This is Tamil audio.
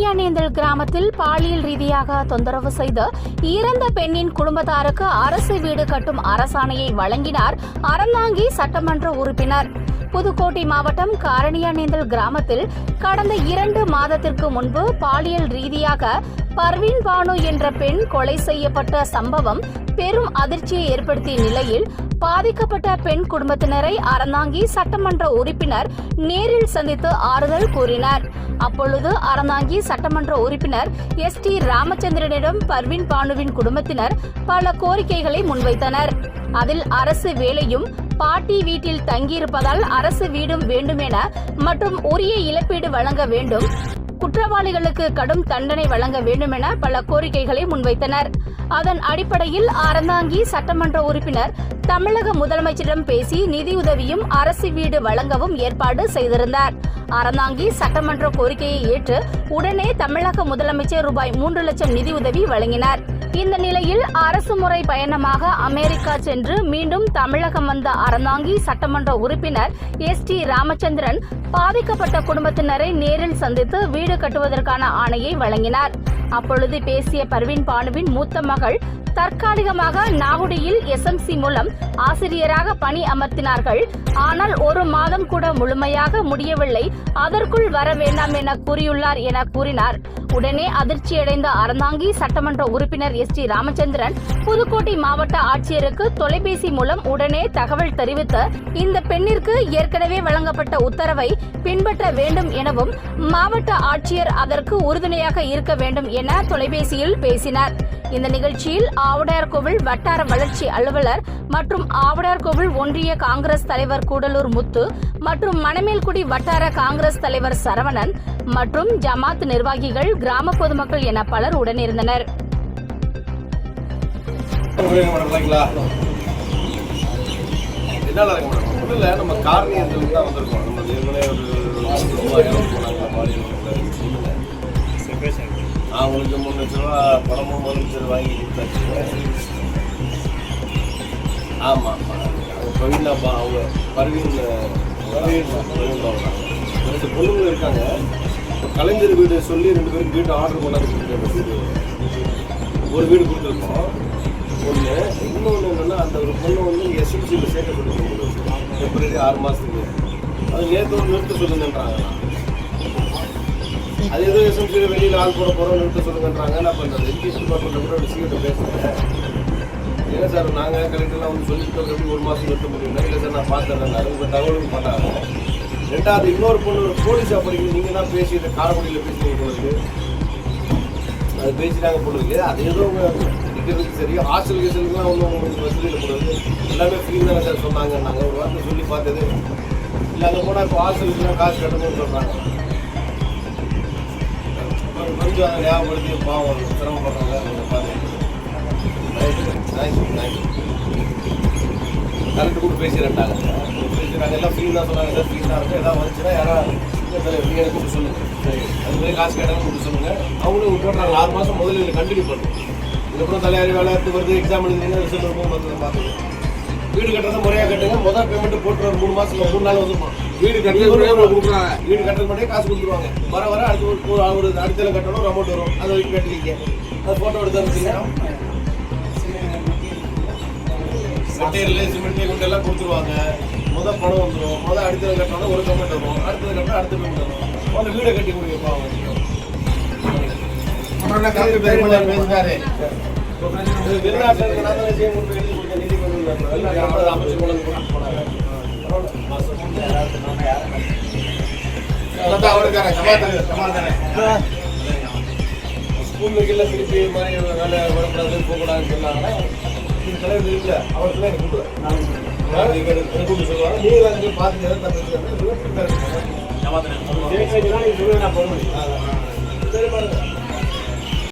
காரணியானேந்தல் கிராமத்தில் பாலியல் ரீதியாக தொந்தரவு செய்து இறந்த பெண்ணின் குடும்பத்தாருக்கு அரசு வீடு கட்டும் அரசாணையை வழங்கினார். அறந்தாங்கி சட்டமன்ற உறுப்பினர். புதுக்கோட்டை மாவட்டம் காரணியானேந்தல் கிராமத்தில் கடந்த இரண்டு மாதத்திற்கு முன்பு பாலியல் ரீதியாக பர்வீன் பானு என்ற பெண் கொலை செய்யப்பட்ட சம்பவம் பெரும் அதிர்ச்சியை ஏற்படுத்திய நிலையில் பாதிக்கப்பட்ட பெண் குடும்பத்தினரை அறந்தாங்கி சட்டமன்ற உறுப்பினர் நேரில் சந்தித்து ஆறுதல் கூறினார். அப்பொழுது அறந்தாங்கி சட்டமன்ற உறுப்பினர் எஸ் டி ராமச்சந்திரனிடம் பர்வீன் பானுவின் குடும்பத்தினர் பல கோரிக்கைகளை முன்வைத்தனர். அதில் அரசு வேலையும் பாட்டி வீட்டில் தங்கியிருப்பதால் அரசு வீடும் வேண்டும் என மற்றும் உரிய இழப்பீடு வழங்க வேண்டும். குற்றவாளிகளுக்கு கடும் தண்டனை வழங்க வேண்டும் என பல கோரிக்கைகளை முன்வைத்தனர். அதன் அடிப்படையில் அறந்தாங்கி சட்டமன்ற உறுப்பினர் தமிழக முதலமைச்சரிடம் பேசி நிதியுதவியும் அரசு வீடு வழங்கவும் ஏற்பாடு செய்திருந்தார். அறந்தாங்கி சட்டமன்ற கோரிக்கையை ஏற்று உடனே தமிழக முதலமைச்சர் ரூபாய் மூன்று லட்சம் நிதியுதவி வழங்கினார். இந்த நிலையில் அரசு முறை பயணமாக அமெரிக்கா சென்று மீண்டும் தமிழகம் வந்த அறந்தாங்கி சட்டமன்ற உறுப்பினர் எஸ் டி ராமச்சந்திரன் பாதிக்கப்பட்ட குடும்பத்தினரை நேரில் சந்தித்து வீடு கட்டுவதற்கான ஆணையை வழங்கினார். அப்பொழுது பேசிய பர்வீன் பானுவின் மூத்த மகள் தற்காலிகமாக நாகுடியில் எஸ்எம்சி மூலம் ஆசிரியராக பணி அமர்த்தினார்கள். ஆனால் ஒரு மாதம் கூட முழுமையாக முடியவில்லை. அதற்குள் வர வேண்டாம் என கூறியுள்ளார் என கூறினார். உடனே அதிர்ச்சியடைந்த அறந்தாங்கி சட்டமன்ற உறுப்பினர் எஸ் டி ராமச்சந்திரன் புதுக்கோட்டை மாவட்ட ஆட்சியருக்கு தொலைபேசி மூலம் உடனே தகவல் தெரிவித்து இந்த பெண்ணிற்கு ஏற்கனவே வழங்கப்பட்ட உத்தரவை பின்பற்ற வேண்டும் எனவும் மாவட்ட ஆட்சியர் அதற்கு உறுதுணையாக இருக்க வேண்டும் என தொலைபேசியில் பேசினார். இந்த நிகழ்ச்சியில் ஆவுடையார்கோவில் வட்டார வளர்ச்சி அலுவலர் மற்றும் ஆவுடையார்கோவில் ஒன்றிய காங்கிரஸ் தலைவர் கூடலூர் முத்து மற்றும் மணமேல்குடி வட்டார காங்கிரஸ் தலைவர் சரவணன் மற்றும் ஜமாத் நிர்வாகிகள் கிராம பொதுமக்கள் என பலர் உடனிருந்தனர். உபயோகம் இல்லை நம்ம தான் வந்திருக்கோம். நம்ம ஏற்கனவே ஒரு அவங்களுக்கு மூணு லட்ச ரூபா பணமும் மூணு லட்ச ரூபா வாங்கி கொடுத்தாச்சு ஆமாம் அவங்க பிரவீனாப்பா அவங்க பரவீன் பர்வீன் ரெண்டு பொண்ணுங்க இருக்காங்க. கலைஞர் வீடு சொல்லி ரெண்டு பேரும் வீடு ஆர்டர் பண்ணாது கொடுத்துருக்கோம் ஒரு வீடு கொடுத்துருக்கோம். ஒன்று இன்னொன்று என்னென்னா அந்த ஒரு பொண்ணு வந்து எஸ்எம்சியில் சேர்க்கப்பட்டு பிப்ரவரி ஆறு மாதத்துக்கு அது நேற்று ஒரு நிறுத்த சொல்லுங்கன்றாங்கண்ணா அது ஏதோ எஸ்எம்சியில் வெளியில் ஆள் போட போகிறோம்னு நிறுத்த சொல்லுங்கன்றாங்க. நான் பண்ணுறது எஜுகேஷன் டிபார்ட்மெண்ட்டில் கூட ஒரு சீக்கிரம் பேசுகிறேன் இல்லை சார் நாங்கள் கலெக்டர்லாம் வந்து சொல்லிட்டு எப்படி ஒரு மாதம் நிறுத்த முடியும்? இல்லை சார் நான் பார்த்தேன் பார்த்துறேன் உங்கள் தகவலும் பண்ணாங்க ரெண்டாவது இன்னொரு பொண்ணு போலீஸ் படிக்கணும் நீங்கள் தான் பேசி இந்த காரக்குடியில் பேசுனீங்க உங்களுக்கு அது பேசினாங்க போல இருக்கு அது ஏதோ படிக்கிறதுக்கு சரி ஹாஸ்டல் கீசலுக்குலாம் ஒன்றும் உங்களுக்கு வசதியில் போடுறது எல்லாமே ஃப்ரீ தானே சார் சொன்னாங்க நாங்கள் ஒரு வார்த்தை சொல்லி பார்த்தது. இல்லை அங்கே போனால் இப்போ ஹாஸ்டலுக்குலாம் காசு கட்டணும்னு சொல்கிறாங்க கொஞ்சம் அதை ஞாபகப்படுத்தி பாவம் சிரமப்படுறாங்க கொஞ்சம் பார்த்து தேங்க்யூ தேங்க்யூ கரெக்டு கூட பேசிடுறாங்க பேசுகிறாங்க எல்லாம் ஃப்ரீ தான் சொன்னாங்க எல்லாம் ஃப்ரீ தான் இருக்குது எதாவது வந்துச்சுன்னா யாராவது நீங்கள் எனக்கு கூப்பிட்டு சொல்லுங்கள் சரி அது மாதிரி காசு கேட்டாலும் கூப்பிட்டு சொல்லுங்கள் அவங்களும் விட்டுறாங்க ஆறு மாதம் முதல்ல இதில் கண்டினியூ பண்ணும் இதுக்கப்புறம் தலையாரி வேலை எடுத்து வருது எக்ஸாம் எழுதுறீங்க ரிசல்ட் இருக்கும் பார்த்து பார்த்துங்க வீடு கட்டுறதை முறையாக கட்டுங்க. முதல் பேமெண்ட் போட்டு ஒரு மூணு மாதத்துக்கு மூணு நாள் வந்துருமா வீடு கட்டி கொடுக்குறாங்க வீடு கட்டுறது மட்டும் காசு கொடுத்துருவாங்க. வர வர அடுத்து ஒரு ஒரு அடுத்த கட்டணும். ஒரு அமௌண்ட் வரும். அதை வரைக்கும் கட்டிக்கிங்க அது ஃபோட்டோ எடுத்து அனுப்பிச்சிங்க மெட்டீரியல் சிமெண்ட் கொண்டு எல்லாம் கொடுத்துருவாங்க. முத பணம் வந்துடும் முத அடுத்தது கட்டணும். ஒரு கமெண்ட் வரும். அடுத்தது கட்டணும். அடுத்த பேமெண்ட் வரும். முதல்ல வீடை கட்டி கொடுங்க பேசுறாரு வெளிநாட்டில் இருக்க நான் தானே செய்ய முடியும். ஸ்கூல்ல கீழே திருப்பி மாதிரி வேலை வரக்கூடாது போகக்கூடாதுன்னு சொன்னாங்கன்னா தலைவர் இல்லை அவர் தான் எனக்கு கூப்பிடுவார் சொல்லுவாங்க நீங்கள் அங்கே பார்த்து எதாவது தப்பு சரி பாருங்க